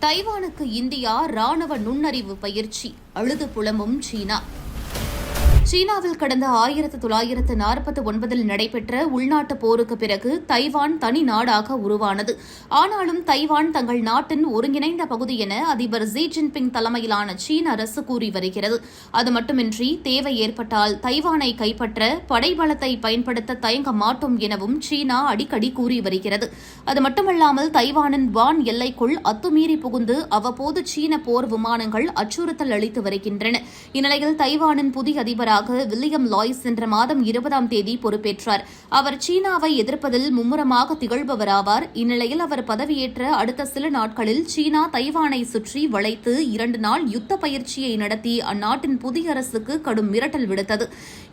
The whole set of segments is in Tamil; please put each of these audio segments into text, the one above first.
தைவானுக்கு இந்தியா ராணுவ நுண்ணறிவு பயிற்சி அழுது புலமும் சீனா. சீனாவில் கடந்த ஆயிரத்து தொள்ளாயிரத்து நாற்பத்தி ஒன்பதில் நடைபெற்ற உள்நாட்டு போருக்கு பிறகு தைவான் தனி நாடாக உருவானது. ஆனாலும் தைவான் தங்கள் நாட்டின் ஒருங்கிணைந்த பகுதி என அதிபர் ஜி ஜின்பிங் தலைமையிலான சீன அரசு கூறி வருகிறது. அது மட்டுமின்றி தேவை ஏற்பட்டால் தைவானை கைப்பற்ற படைபலத்தை பயன்படுத்த தயங்க மாட்டோம் எனவும் சீனா அடிக்கடி கூறி வருகிறது. அது மட்டுமல்லாமல் தைவானின் வான் எல்லைக்குள் அத்துமீறி புகுந்து அவ்வப்போது சீன போர் விமானங்கள் அச்சுறுத்தல் அளித்து வருகின்றன. இந்நிலையில் தைவானின் புதிய அதிபராக அதிபராக வில்லியம் லாய்ஸ் சென்ற மாதம் இருபதாம் தேதி பொறுப்பேற்றார். அவர் சீனாவை எதிர்ப்பதில் மும்முரமாக திகழ்பவராவார். இந்நிலையில் அவர் பதவியேற்ற அடுத்த சில நாட்களில் சீனா தைவானை சுற்றி வளைத்து இரண்டு நாள் யுத்த பயிற்சியை நடத்தி அந்நாட்டின் புதிய அரசுக்கு கடும் மிரட்டல் விடுத்தது.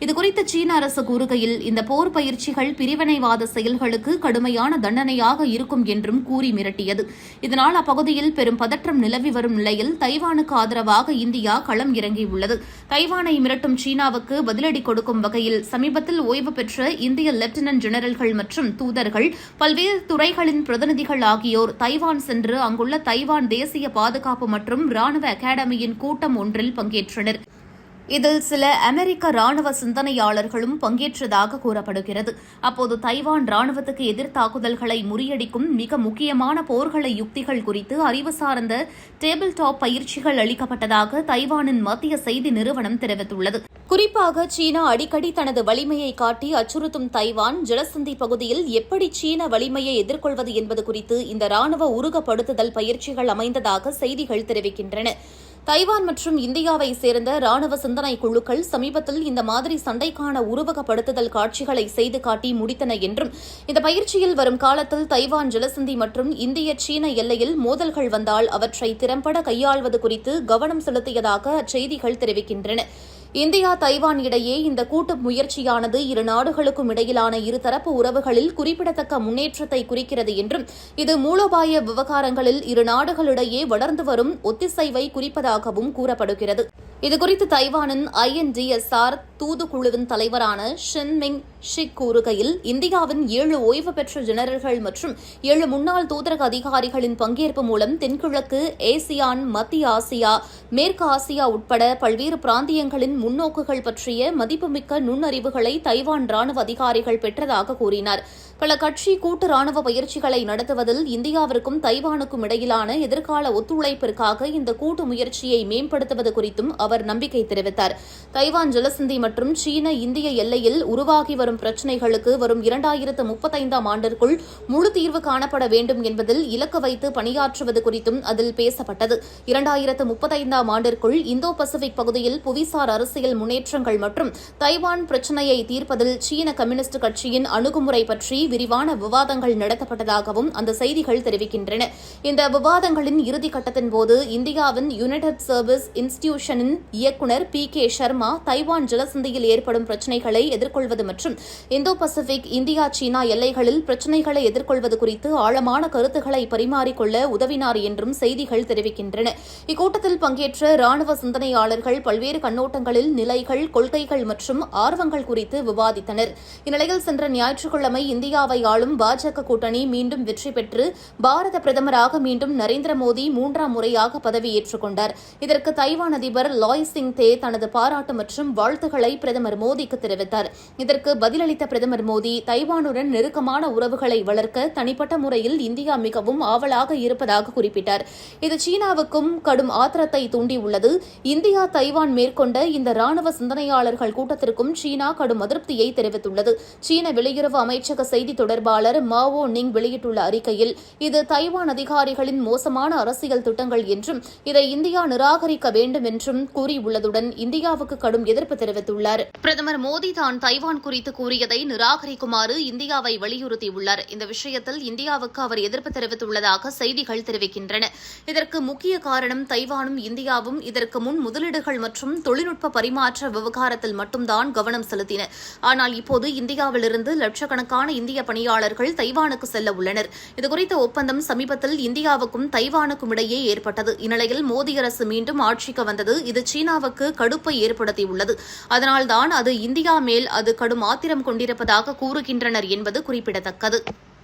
இதுகுறித்து சீன அரசு கூறுகையில் இந்த போர் பயிற்சிகள் பிரிவினைவாத செயல்களுக்கு கடுமையான தண்டனையாக இருக்கும் என்றும் கூறி மிரட்டியது. இதனால் அப்பகுதியில் பெரும் பதற்றம் நிலவி வரும் நிலையில் தைவானுக்கு ஆதரவாக இந்தியா களம் இறங்கியுள்ளது. தைவானை மிரட்டும் சீனாவுக்கு பதிலடி கொடுக்கும் வகையில் சமீபத்தில் ஓய்வு பெற்ற இந்திய லெப்டினன்ட் ஜெனரல்கள் மற்றும் தூதர்கள் பல்வேறு துறைகளின் பிரதிநிதிகள் ஆகியோர் தைவான் சென்று அங்குள்ள தைவான் தேசிய பாதுகாப்பு மற்றும் ராணுவ அகாடமியின் கூட்டம் ஒன்றில் பங்கேற்றனர். இதில் சில அமெரிக்க ராணுவ சிந்தனையாளர்களும் பங்கேற்றதாக கூறப்படுகிறது. அப்போது தைவான் ராணுவத்துக்கு எதிர் தாக்குதல்களை முறியடிக்கும் மிக முக்கியமான போர்களை யுக்திகள் குறித்து அறிவு சார்ந்த டேபிள் டாப் பயிற்சிகள் அளிக்கப்பட்டதாக தைவானின் மத்திய செய்தி நிறுவனம் தெரிவித்துள்ளது. குறிப்பாக சீனா அடிக்கடி தனது வலிமையை காட்டி அச்சுறுத்தும் தைவான் ஜலசந்தி பகுதியில் எப்படி சீன வலிமையை எதிர்கொள்வது என்பது குறித்து இந்த ராணுவ உருகப்படுத்துதல் பயிற்சிகள் அமைந்ததாக செய்திகள் தெரிவிக்கின்றன. தைவான் மற்றும் இந்தியாவை சேர்ந்த ராணுவ சிந்தனை குழுக்கள் சமீபத்தில் இந்த மாதிரி சண்டைக்கான உருவகப்படுத்துதல் காட்சிகளை செய்து காட்டி முடித்தன என்றும் இந்த பயிற்சியில் வரும் காலத்தில் தைவான் ஜலசந்தி மற்றும் இந்திய சீன எல்லையில் மோதல்கள் வந்தால் அவற்றை திறம்பட கையாள்வது குறித்து கவனம் செலுத்தியதாக அச்செய்திகள் தெரிவிக்கின்றன. இந்தியா தைவான் இடையே இந்த கூட்டு முயற்சியானது இரு நாடுகளுக்கும் இடையிலான இருதரப்பு உறவுகளில் குறிப்பிடத்தக்க முன்னேற்றத்தை குறிக்கிறது என்றும் இது மூலோபாய விவகாரங்களில் இரு நாடுகளிடையே வளர்ந்து வரும் ஒத்திசைவை குறிப்பதாகவும் கூறப்படுகிறது. இதுகுறித்து தைவானின் ஐஎன்டிஎஸ்ஆர் தூதுக்குழுவின் தலைவரான ஷின்மிங் ஷிக் கூறுகையில் இந்தியாவின் ஏழு ஓய்வு பெற்ற ஜெனரல்கள் மற்றும் ஏழு முன்னாள் தூதரக அதிகாரிகளின் பங்கேற்பு மூலம் தென்கிழக்கு ஏசியான் மத்திய ஆசியா மேற்கு ஆசியா உட்பட பல்வேறு பிராந்தியங்களின் முன்னோக்குகள் பற்றிய மதிப்புமிக்க நுண்ணறிவுகளை தைவான் ராணுவ அதிகாரிகள் பெற்றதாக கூறினார். பல கட்சி கூட்டு ராணுவ பயிற்சிகளை நடத்துவதில் இந்தியாவிற்கும் தைவானுக்கும் இடையிலான எதிர்கால ஒத்துழைப்பிற்காக இந்த கூட்டு முயற்சியை மேம்படுத்துவது குறித்தும் அவர் நம்பிக்கை தெரிவித்தார். தைவான் ஜலசந்தி மற்றும் சீன இந்திய எல்லையில் உருவாகி வரும் பிரச்சினைகளுக்கு வரும் இரண்டாயிரத்து முப்பத்தைந்தாம் ஆண்டிற்குள் முழு தீர்வு காணப்பட வேண்டும் என்பதில் இலக்கு வைத்து பணியாற்றுவது குறித்தும் அதில் பேசப்பட்டது. இரண்டாயிரத்து முப்பத்தைந்தாம் ஆண்டிற்குள் இந்தோ பசிபிக் பகுதியில் புவிசார் அரசியல் முன்னேற்றங்கள் மற்றும் தைவான் பிரச்சினையை தீர்ப்பதில் சீன கம்யூனிஸ்ட் கட்சியின் அணுகுமுறை பற்றி விரிவான விவாதங்கள் நடத்தப்பட்டதாகவும் அந்த செய்திகள் தெரிவிக்கின்றன. இந்த விவாதங்களின் இறுதி கட்டத்தின் போது இந்தியாவின் யுனைடெட் சர்வீஸ் இன்ஸ்டிடியூஷனின் இயக்குநர் பி கே சர்மா தைவான் ஜலசந்தியில் ஏற்படும் பிரச்சினைகளை எதிர்கொள்வது மற்றும் இந்தோ பசிபிக் இந்தியா சீனா எல்லைகளில் பிரச்சினைகளை எதிர்கொள்வது குறித்து ஆழமான கருத்துக்களை பரிமாறிக்கொள்ள உதவினார் என்றும் செய்திகள் தெரிவிக்கின்றன. இக்கூட்டத்தில் பங்கேற்ற ராணுவ சிந்தனையாளர்கள் பல்வேறு கண்ணோட்டங்களில் நிலைகள் கொள்கைகள் மற்றும் ஆர்வங்கள் குறித்து விவாதித்தனர். இந்நிலையில் சென்ற ஞாயிற்றுக்கிழமை இந்தியாவை ஆளும் பாஜக கூட்டணி மீண்டும் வெற்றி பெற்று பாரத பிரதமராக மீண்டும் நரேந்திர மோடி மூன்றாம் முறையாக பதவியேற்றுக் கொண்டார். இதற்கு தைவான் அதிபர் லாய் சிங் தே தனது பாராட்டு மற்றும் வாழ்த்துக்களை கருத்துக்களை பிரதமர் மோடிக்கு தெரிவித்தார். இதற்கு பதிலளித்த பிரதமர் மோடி தைவானுடன் நெருக்கமான உறவுகளை வளர்க்க தனிப்பட்ட முறையில் இந்தியா மிகவும் ஆவலாக இருப்பதாக குறிப்பிட்டார். இது சீனாவுக்கும் கடும் ஆத்திரத்தை தூண்டியுள்ளது. இந்தியா தைவான் மேற்கொண்ட இந்த ராணுவ சிந்தனையாளர்கள் கூட்டத்திற்கும் சீனா கடும் அதிருப்தியை தெரிவித்துள்ளது. சீன வெளியுறவு அமைச்சக செய்தி தொடர்பாளர் மாவோ நிங் வெளியிட்டுள்ள அறிக்கையில் இது தைவான் அதிகாரிகளின் மோசமான அரசியல் திட்டங்கள் என்றும் இதை இந்தியா நிராகரிக்க வேண்டும் என்றும் கூறியுள்ளதுடன் இந்தியாவுக்கு கடும் எதிர்ப்பு தெரிவித்துள்ளது. தெரிவித்துள்ளார் பிரதமர் மோடி தான் தைவான் குறித்து கூறியதை நிராகரிக்குமாறு இந்தியாவை வலியுறுத்தியுள்ளார். இந்த விஷயத்தில் இந்தியாவுக்கு அவர் எதிர்ப்பு தெரிவித்துள்ளதாக செய்திகள் தெரிவிக்கின்றன. இதற்கு முக்கிய காரணம் தைவானும் இந்தியாவும் இதற்கு முன் முதலீடுகள் மற்றும் தொழில்நுட்ப பரிமாற்ற விவகாரத்தில் மட்டும்தான் கவனம் செலுத்தின. ஆனால் இப்போது இந்தியாவிலிருந்து லட்சக்கணக்கான இந்திய பணியாளர்கள் தைவானுக்கு செல்ல உள்ளனர். இதுகுறித்த ஒப்பந்தம் சமீபத்தில் இந்தியாவுக்கும் தைவானுக்கும் இடையே ஏற்பட்டது. இந்நிலையில் மோடி அரசு மீண்டும் ஆட்சிக்கு வந்தது. இது சீனாவுக்கு கடுப்பை ஏற்படுத்தியுள்ளது. அதனால்தான் அது இந்தியா மேல் அது கடும் ஆத்திரம் கொண்டிருப்பதாக கூறுகின்றனர் என்பது குறிப்பிடத்தக்கது.